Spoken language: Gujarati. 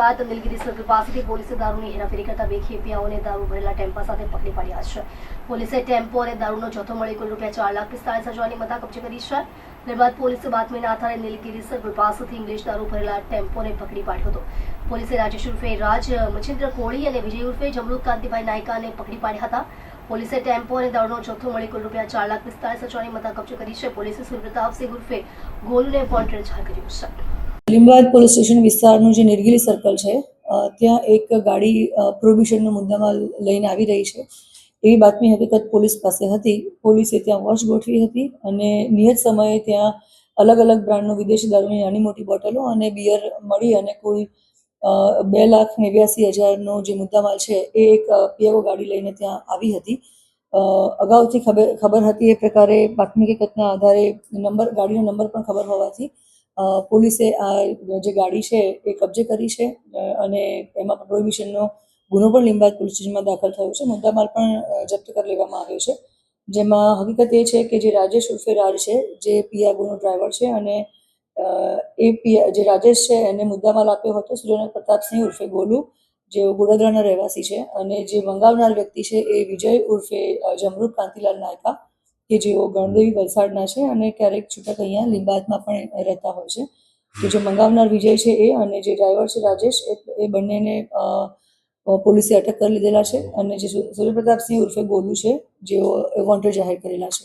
બાદ નીલગીરી સર્કલ પાસેથી પોલીસે દારૂની હેરાફેરી કરતા બે ખેપિયાઓને દારૂ ભરેલા ટેમ્પા સાથે પકડી પાડ્યા છે. પોલીસે ટેમ્પો અને દારૂનો જથ્થો મળી કુલ રૂપિયા ચાર લાખ પિસ્તાળીસ હજારની મતા કબજે કરી છે. ત્યારબાદ પોલીસે બાતમીના આધારે નીલગીરી સર્કલ પાસેથી ઇંગ્લિશ દારૂ ભરેલા ટેમ્પોને પકડી પાડ્યો હતો. પોલીસે રાજેશ ઉર્ફે રાજ મચિન્દ્ર કોળી અને વિજય ઉર્ફે જમરૂદ કાંતિભાઈ નાયકાને પકડી પાડ્યા હતા. પોલીસે ટેમ્પો અને દારૂનો જથ્થો મળી કુલ રૂપિયા ચાર લાખ પિસ્તાળીસ હજારની મતા કબજે કરી છે. પોલીસે સુરપ્રતાપસિંહ ઉર્ફે ગોલુને પણ જાહેર કર્યું છે. લીંબાદ પોલીસ સ્ટેશન વિસ્તારનું જે નિરગિરી સર્કલ છે ત્યાં એક ગાડી પ્રોબિશનનો મુદ્દામાં લઈને આવી રહી છે. એવી બાતમી હકીકત પોલીસ પાસે હતી. પોલીસે ત્યાં વોચ ગોઠવી હતી અને નિયત સમયે ત્યાં અલગ અલગ બ્રાન્ડનો વિદેશી દારૂની નાની મોટી બોટલો અને બિયર મળી અને કોઈ બે લાખ નેવ્યાસી હજારનો જે મુદ્દામાલ છે એ એક પીએઓ ગાડી લઈને ત્યાં આવી હતી. અગાઉથી ખબર ખબર હતી એ પ્રકારે બાતમી હકીકતના આધારે નંબર, ગાડીનો નંબર પણ ખબર હોવાથી પોલીસે આ જે ગાડી છે એ કબજે કરી છે અને એમાં પ્રોહિબિશનનો ગુનો પણ લીંબાદ પોલીસ સ્ટેશનમાં દાખલ થયો છે. મુદ્દામાલ પણ જપ્ત કરી લેવામાં આવ્યો છે. જેમાં હકીકત એ છે કે જે રાજેશ ઉર્ફે રાજ છે, જે પિયાગોનો ડ્રાઈવર છે અને એ પિયા જે રાજેશ છે એને મુદ્દામાલ આપ્યો હતો સુરેન્દ્ર પ્રતાપસિંહ ઉર્ફે ગોલુ જે ગોડાદરાના રહેવાસી છે અને જે મંગાવનાર વ્યક્તિ છે એ વિજય ઉર્ફે જમરૂપ કાંતિલાલ નાયકા કે જેઓ ગણદેવી વલસાડના છે અને ક્યારેક છૂટક અહીંયા લિંબાતમાં પણ રહેતા હોય છે. કે જે મંગાવનાર વિજય છે એ અને જે ડ્રાઈવર છે રાજેશ, એ બંનેને પોલીસે અટક કરી લીધેલા છે અને જે સૂર્યપ્રતાપસિંહ ઉર્ફે ગોલુ છે, જેઓ વોન્ટેડ જાહેર કરેલા છે.